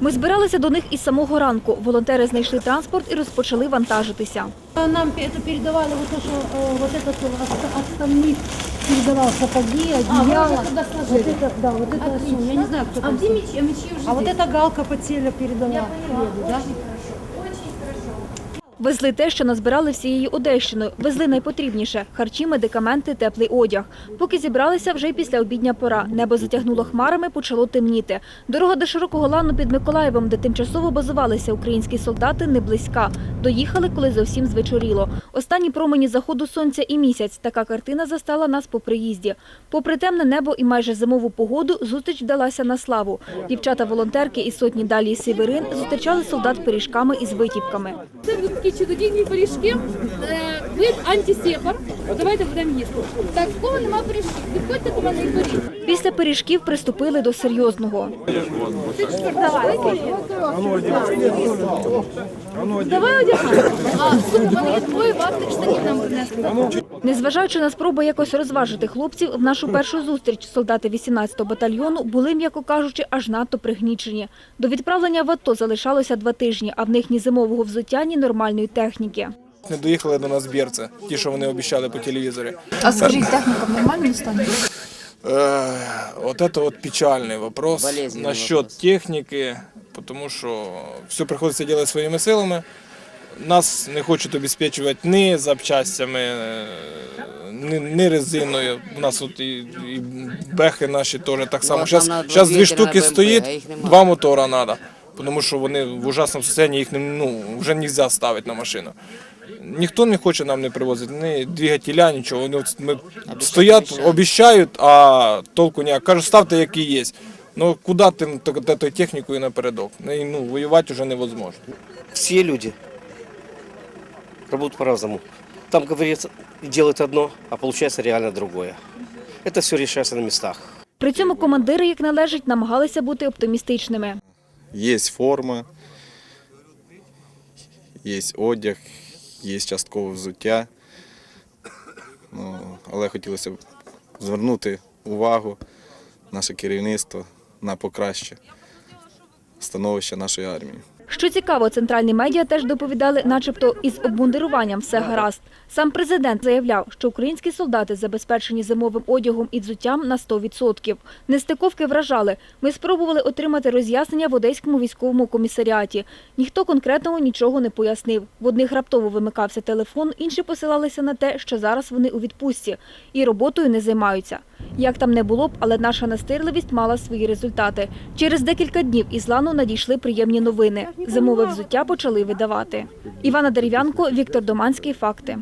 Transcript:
Ми збиралися до них із самого ранку. Волонтери знайшли транспорт і розпочали вантажитися. Нам это передавали вот то, что э, вот этот отста- отставник передавал сапоги, одеяло. вот это, да, вот это сумма. Я не знаю, кто А там. где мечи? А мечи уже А вот здесь. эта галка потеля передала. Леду, да? Везли те, що назбирали всією Одещиною. Везли найпотрібніше – харчі, медикаменти, теплий одяг. Поки зібралися, вже й після обідня пора. Небо затягнуло хмарами, почало темніти. Дорога до Широкого Лану під Миколаєвом, де тимчасово базувалися українські солдати, не близька. Доїхали, коли зовсім звечоріло. Останні промені заходу сонця і місяць. Така картина застала нас по приїзді. Попри темне небо і майже зимову погоду, зустріч вдалася на славу. Дівчата-волонтерки із сотні далі Северин зустрічали солдат пиріжками із витівками. Це такі чудодійні пиріжки. Е, Вид антисепар. Давайте будемо їсти. Так, в кого нема пиріжків? Підходьте до мене і беріть. Після пиріжків приступили до серйозного. Давай одягай. Незважаючи на спробу якось розважити хлопців, в нашу першу зустріч солдати 18-го батальйону були, м'яко кажучи, аж надто пригнічені. До відправлення в АТО залишалося два тижні, а в них ні зимового взуття, ні нормальної техніки. Не доїхали до нас бірці, ті, що вони обіцяли по телевізорі. А скажіть, техніка в нормальному стані? Е, от это от печальний вопрос насчет вопрос. техніки, тому що все приходиться робити своїми силами. Нас не хочуть обезпечувати ні запчастями, е, ні, ні резиною. У нас от і, і бехи наші теж так само. Зараз, зараз дві штуки стоїть, два мотора треба. Тому що вони в ужасному стані, їх не, ну, вже не можна ставити на машину. Ніхто не хоче нам не привозити, ні двигателя, нічого. Вони от ми стоять, обіцяють, а толку ніяк. Кажуть, ставте, які є. Ну куди тим тою технікою напередок? Ну, Ну, воювати вже невозможно. все люди работают по-разному. Там говорится, делают одно, а получается реально другое. Это все решается на местах. При цьому командири, як належить, намагалися бути оптимістичними. Є форма, є одяг, є часткове взуття. Ну, але хотілося б звернути увагу наше керівництво на покраще становище нашої армії. Що цікаво, центральні медіа теж доповідали, начебто із обмундируванням все гаразд. Сам президент заявляв, що українські солдати забезпечені зимовим одягом і взуттям на 100%. Нестиковки вражали. Ми спробували отримати роз'яснення в Одеському військовому комісаріаті. Ніхто конкретного нічого не пояснив. В одних раптово вимикався телефон, інші посилалися на те, що зараз вони у відпустці і роботою не займаються. Як там не було б, але наша настирливість мала свої результати. Через декілька днів із лану надійшли приємні новини. Зимове взуття почали видавати. Івана Дерев'янко, Віктор Доманський. Факти.